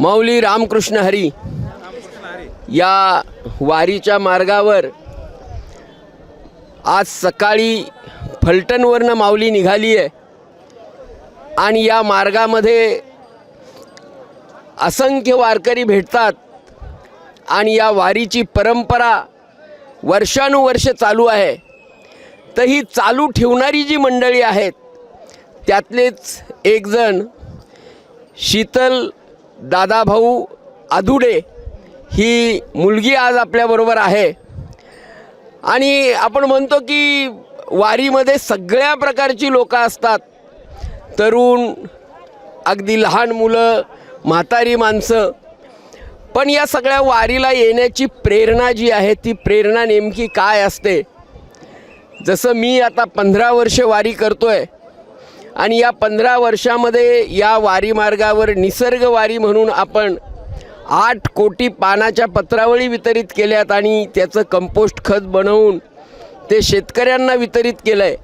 माऊली रामकृष्ण हरी या वारीच्या मार्गावर आज सकाळी फलटणवरनं माऊली निघाली आहे. आणि या मार्गामध्ये असंख्य वारकरी भेटतात. आणि या वारीची परंपरा वर्षानुवर्ष चालू आहे. तर ही चालू ठेवणारी जी मंडळी आहेत त्यातलेच एकजण शीतल दादाभाऊ आधुडे ही मुलगी आज आपल्याबरोबर आहे. आणि आपण म्हणतो की वारीमध्ये सगळ्या प्रकारची लोकं असतात. तरुण अगदी लहान मुलं म्हातारी माणसं. पण या सगळ्या वारीला येण्याची प्रेरणा जी आहे ती प्रेरणा नेमकी काय असते? जसं मी आता पंधरा वर्ष वारी करतो आहे आणि या पंधरा वर्षामध्ये या वारी मार्गावर निसर्ग वारी म्हणून आपण आठ कोटी पानाच्या पत्रावळी वितरित केल्यात आणि त्याचं कंपोस्ट खत बनवून ते शेतकऱ्यांना वितरित केलं आहे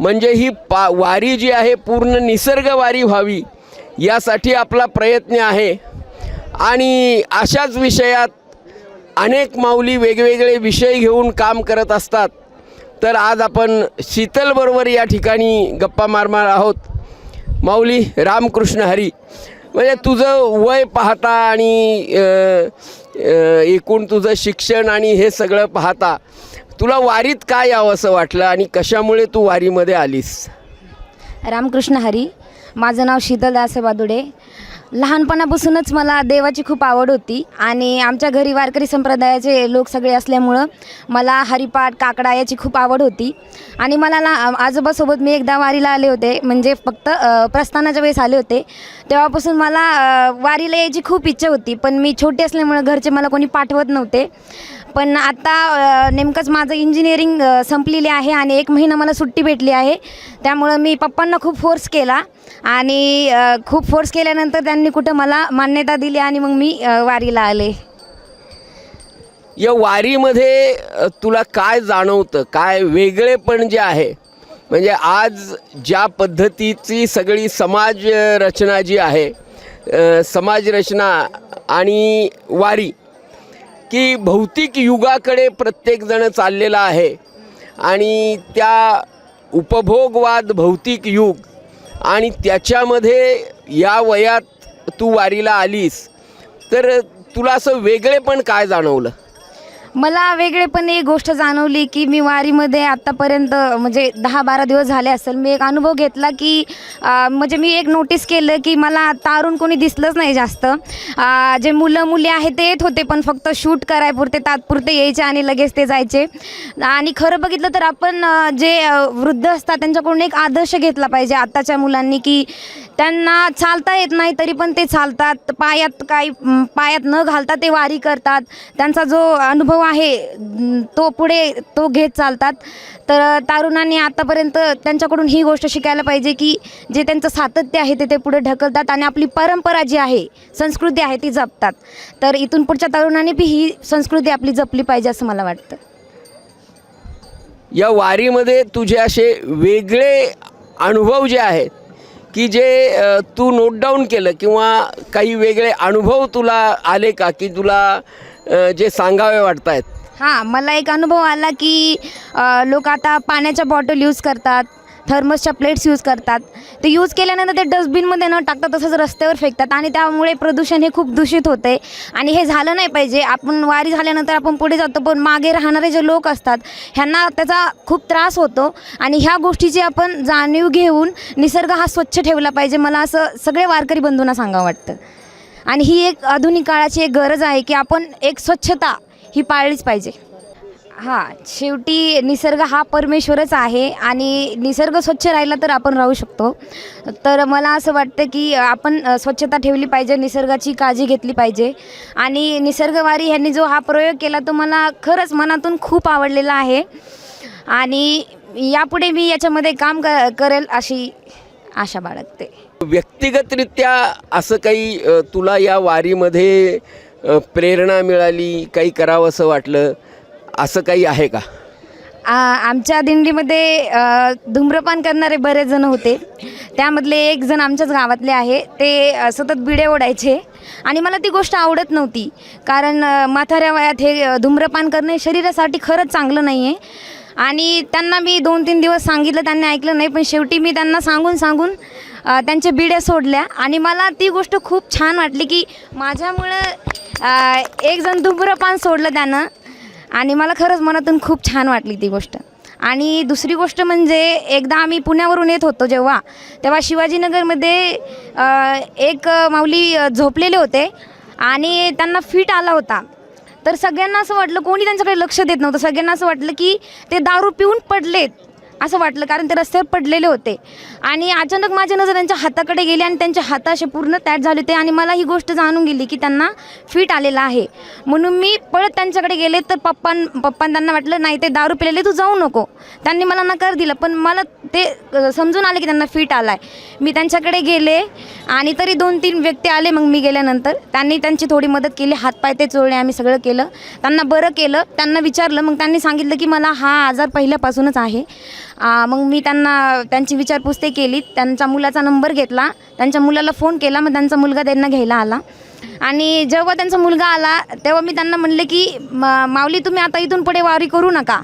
म्हणजे ही पा वारी जी आहे पूर्ण निसर्ग वारी व्हावी यासाठी आपला प्रयत्न आहे. आणि अशाच विषयात अनेक माऊली वेगवेगळे विषय घेऊन काम करत असतात. तर आज आपण शीतलबरोबर या ठिकाणी गप्पा मारणार आहोत. माऊली रामकृष्ण हरी. म्हणजे तुझं वय पाहता आणि एकूण तुझं शिक्षण आणि हे सगळं पाहता तुला वारीत काय यावं असं वाटलं आणि कशामुळे तू वारीमध्ये आलीस? रामकृष्ण हरी. माझं नाव शीतल दासे बादुडे. लहानपणापासूनच मला देवाची खूप आवड होती आणि आमच्या घरी वारकरी संप्रदायाचे लोक सगळे असल्यामुळं मला हरिपाठ काकडा याची खूप आवड होती. आणि मला ला आजोबासोबत मी एकदा वारीला आले होते म्हणजे फक्त प्रस्थानाच्या वेळेस आले होते. तेव्हापासून मला वारीला यायची खूप इच्छा होती पण मी छोटी असल्यामुळं घरचे मला कोणी पाठवत नव्हते. पण आता नेमकंच माझं इंजिनिअरिंग संपलेली आहे आणि एक महिना मला सुट्टी भेटली आहे. त्यामुळं मी पप्पांना खूप फोर्स केला आणि खूप फोर्स केल्यानंतर त्यांनी कुठं मला मान्यता दिली आणि मग मी वारीला आले. या वारीमध्ये तुला काय जाणवतं? काय वेगळेपण जे आहे? म्हणजे आज ज्या पद्धतीची सगळी समाज रचना जी आहे समाज रचना आणि वारी की भौतिक युगाकडे प्रत्येकजण चाललेला आहे. आणि त्या उपभोगवाद भौतिक युग आणि त्याच्यामध्ये या वयात तू वारीला आलीस तर तुला असं वेगळेपण काय जाणवलं? मला वेगळेपण एक गोष्ट जाणवली की मी वारीमध्ये आत्तापर्यंत म्हणजे दहा बारा दिवस झाले असेल मी एक अनुभव घेतला की म्हणजे मी एक नोटीस केलं की मला तारून कोणी दिसलंच नाही जास्त. जे मुलं मुली आहेत ते येत होते पण फक्त शूट करायपुरते तात्पुरते यायचे आणि लगेच ते जायचे. आणि खरं बघितलं तर आपण जे वृद्ध असतात त्यांच्याकडून एक आदर्श घेतला पाहिजे आत्ताच्या मुलांनी की त्यांना चालता येत नाही तरी पण ते चालतात. पायात काही पायात न घालता ते वारी करतात. त्यांचा जो अनुभव आहे तो पुढे तो घेत चालतात. तर तारुणाने आतापर्यंत त्यांच्याकडून ही गोष्ट शिकायला पाहिजे की जे त्यांचं सातत्य आहे ते ते पुढे ढकलतात आणि आपली परंपरा जी आहे संस्कृती आहे ती जपतात. तर इथून पुढच्या तरुणांनी बी ही संस्कृती आपली जपली पाहिजे असं मला वाटतं. या वारीमध्ये तुझे असे वेगळे अनुभव जे आहेत की जे तू नोट डाऊन केलं किंवा काही वेगळे अनुभव तुला आले का? की तुला जे सांगावे वाटत आहेत हां मला एक अनुभव आला की लोक आता पाण्याच्या बॉटल यूज करतात. थर्मसच्या प्लेट्स यूज करतात. ते यूज केल्यानंतर ते डस्टबिनमध्ये न टाकता तसंच रस्त्यावर फेकतात आणि त्यामुळे प्रदूषण हे खूप दूषित होते. आणि हे झालं नाही पाहिजे. आपण वारी झाल्यानंतर आपण पुढे जातो पण मागे राहणारे जे लोक असतात ह्यांना त्याचा खूप त्रास होतो. आणि ह्या गोष्टीची आपण जाणीव घेऊन निसर्ग हा स्वच्छ ठेवला पाहिजे. मला असं सगळे वारकरी बंधूंना सांगावं वाटतं. आणि ही एक आधुनिक काळाची एक गरज आहे की आपण एक स्वच्छता ही पाळलीच पाहिजे. हां शेवटी निसर्ग हा परमेश्वरच आहे आणि निसर्ग स्वच्छ राहिला तर आपण राहू शकतो. तर मला असं वाटतं की आपण स्वच्छता ठेवली पाहिजे निसर्गाची काळजी घेतली पाहिजे. आणि निसर्गवारी ह्यांनी जो हा प्रयोग केला तो मला खरंच मनातून खूप आवडलेला आहे. आणि यापुढे मी याच्यामध्ये काम क करेल अशी आशा बाळगते. व्यक्तिगतरित्या असं काही तुला या वारीमध्ये प्रेरणा मिळाली काही करावं असं वाटलं? असं काही आहे का? आ, आमच्या दिंडीमध्ये अ, धूम्रपान करणारे बरेच जण होते. त्यामधले एक जण आमच्याच गावातले आहे. ते अ, सतत बिडे ओढायचे. आणि मला ती गोष्ट आवडत नव्हती. कारण अ, म्हाताऱ्या वयात हे अ, धूम्रपान करणे शरीरासाठी खरंच चांगलं नाही आहे आणि त्यांना मी दोन तीन दिवस सांगितलं त्यांनी ऐकलं नाही पण शेवटी मी त्यांना सांगून सांगून अ, त्यांच्या बिड्या सोडल्या. आणि मला ती गोष्ट खूप छान वाटली की माझ्यामुळं अ, एक जण धूम्रपान सोडलं त्यानं. आणि मला खरंच मनातून खूप छान वाटली ती गोष्ट. आणि दुसरी गोष्ट म्हणजे एकदा आम्ही पुण्यावरून येत होतो जेव्हा तेव्हा शिवाजीनगरमध्ये एक माऊली झोपलेले होते आणि त्यांना फिट आला होता. तर सगळ्यांना असं वाटलं कोणी त्यांच्याकडे लक्ष देत नव्हतं. सगळ्यांना असं वाटलं की ते दारू पिऊन पडलेत. असं वाटलं कारण ते रस्त्यावर पडलेले होते. आणि अचानक माझी नजर त्यांच्या हाताकडे गेली आणि त्यांचे हात असे पूर्ण तॅट झाले होते आणि मला ही गोष्ट जाणून गेली की त्यांना फिट आलेला आहे. म्हणून मी पळत त्यांच्याकडे गेले तर पप्पां पप्पां त्यांना वाटलं नाही ते दारू पिलेले तू जाऊ नको. त्यांनी मला नकार दिला पण मला ते समजून आले की त्यांना फिट आला आहे मी त्यांच्याकडे गेले आणि तरी दोन तीन व्यक्ती आले मग मी गेल्यानंतर. त्यांनी त्यांची थोडी मदत केली हातपाय ते चोळले आम्ही सगळं केलं. त्यांना बरं केलं त्यांना विचारलं मग त्यांनी सांगितलं की मला हा आजार पहिल्यापासूनच आहे. मग मी त्यांना त्यांची विचारपुसते केली. त्यांच्या मुलाचा नंबर घेतला. त्यांच्या मुलाला फोन केला. मग त्यांचा मुलगा त्यांना घ्यायला आला. आणि जेव्हा त्यांचा मुलगा आला तेव्हा मी त्यांना म्हणले की माऊली तुम्ही आता इथून पुढे वारी करू नका.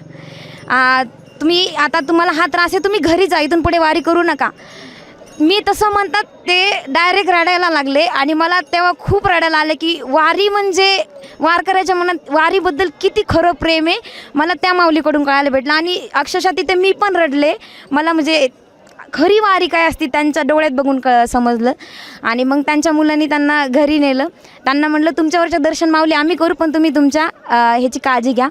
तुम्ही आता तुम्हाला हा त्रास आहे. तुम्ही घरी जा. इथून पुढे वारी करू नका. मी तसं म्हणतात ते डायरेक्ट रडायला लागले आणि मला तेव्हा खूप रडायला आले की वारी म्हणजे वारकऱ्याच्या मनात वारीबद्दल किती खरं प्रेम आहे मला त्या माऊलीकडून कळायला भेटलं. आणि अक्षरशः तिथे मी पण रडले. मला म्हणजे खरी वारी काय असती त्यांच्या डोळ्यात बघून क समजलं. आणि मग त्यांच्या मुलांनी त्यांना घरी नेलं. त्यांना म्हटलं तुमच्यावरच्या दर्शन माऊली आम्ही करू पण तुम्ही तुमच्या ह्याची काळजी घ्या.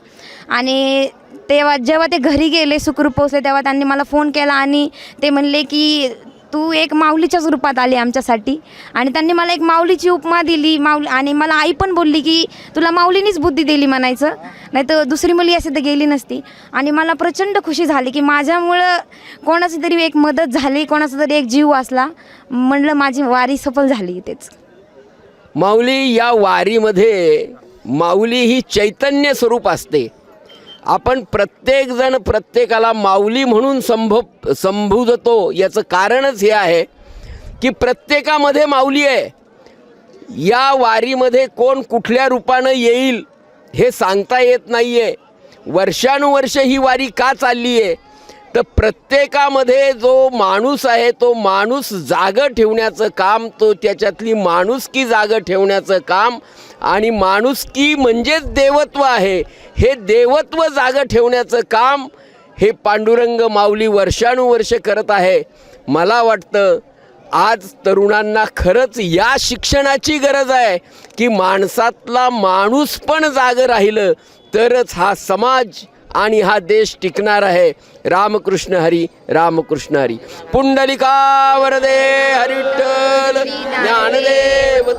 आणि तेव्हा जेव्हा ते घरी गेले सुखरूप पोचले तेव्हा त्यांनी मला फोन केला आणि ते म्हणले की तू एक माऊलीच्याच रूपात आली आमच्यासाठी. आणि त्यांनी मला एक माऊलीची उपमा दिली. माऊली आणि मला आई पण बोलली की तुला माऊलीनीच बुद्धी दिली म्हणायचं. नाही तर दुसरी मुली असे तर गेली नसती. आणि मला प्रचंड खुशी झाली की माझ्यामुळं कोणाची तरी एक मदत झाली कोणाचा तरी एक जीव असला म्हणलं माझी वारी सफल झाली तेच माऊली या वारीमध्ये माऊली ही चैतन्य स्वरूप असते. आपण प्रत्येकजण प्रत्येकाला माऊली म्हणून संभव संबोधतो. याचं कारणच हे आहे की प्रत्येकामध्ये माऊली आहे. या वारीमध्ये कोण कुठल्या रूपानं येईल हे सांगता येत नाही आहे वर्षानुवर्ष ही वारी का चालली आहे तर प्रत्येकामध्ये जो माणूस आहे तो माणूस जागं ठेवण्याचं काम तो त्याच्यातली माणुसकी जागं ठेवण्याचं काम आणि माणुसकी म्हणजेच देवत्व आहे. हे देवत्व जागं ठेवण्याचं काम हे पांडुरंग माऊली वर्षानुवर्ष करत आहे. मला वाटतं आज तरुणांना खरंच या शिक्षणाची गरज आहे की माणसातला माणूस पण जागं राहिलं तरच हा समाज आणि हा देश टिकणार आहे. रामकृष्ण हरी रामकृष्ण हरी. पुंडलिका वरदे हरिविठ्ठल ज्ञानदेव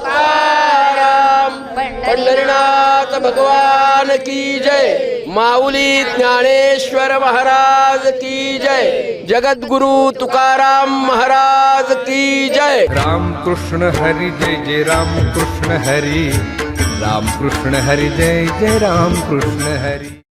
पंढरीनाथ भगवान की जय. माऊली ज्ञानेश्वर महाराज की जय. जगद्गुरु तुकाराम महाराज की जय. राम कृष्ण हरी जय जय राम कृष्ण हरी. राम कृष्ण हरी जय जय राम कृष्ण हरी.